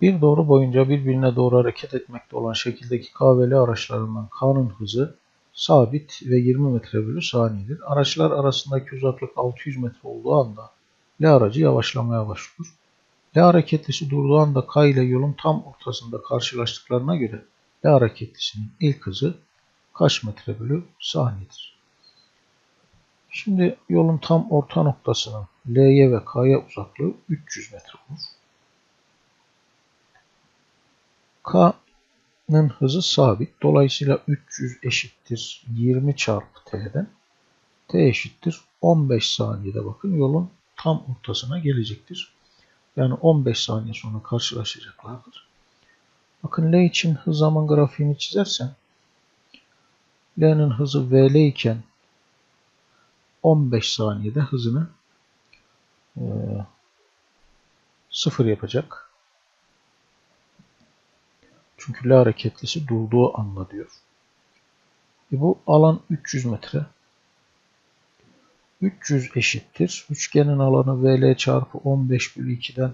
Bir doğru boyunca birbirine doğru hareket etmekte olan şekildeki K ve L araçlarından K'nın hızı sabit ve 20 metre bölü saniyedir. Araçlar arasındaki uzaklık 600 metre olduğu anda L aracı yavaşlamaya başlıyor. L hareketlisi durduğu anda K ile yolun tam ortasında karşılaştıklarına göre L hareketlisinin ilk hızı kaç metre bölü saniyedir? Şimdi yolun tam orta noktasının L'ye ve K'ya uzaklığı 300 metre olur. K'nın hızı sabit. Dolayısıyla 300 eşittir 20 çarpı T'den. T eşittir 15 saniyede bakın yolun tam ortasına gelecektir. Yani 15 saniye sonra karşılaşacaklardır. Bakın L için hız zaman grafiğini çizersem L'nin hızı VL iken 15 saniyede hızını e, sıfır yapacak. Çünkü L hareketlisi durduğu anda diyor. E bu alan 300 metre. 300 eşittir. Üçgenin alanı VL çarpı 15 bölü 2'den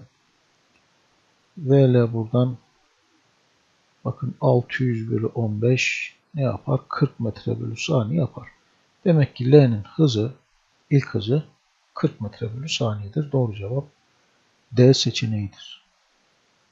VL buradan bakın 600 bölü 15 ne yapar? 40 metre bölü saniye yapar. Demek ki L'nin hızı ilk hızı 40 metre bölü saniyedir. Doğru cevap D seçeneğidir.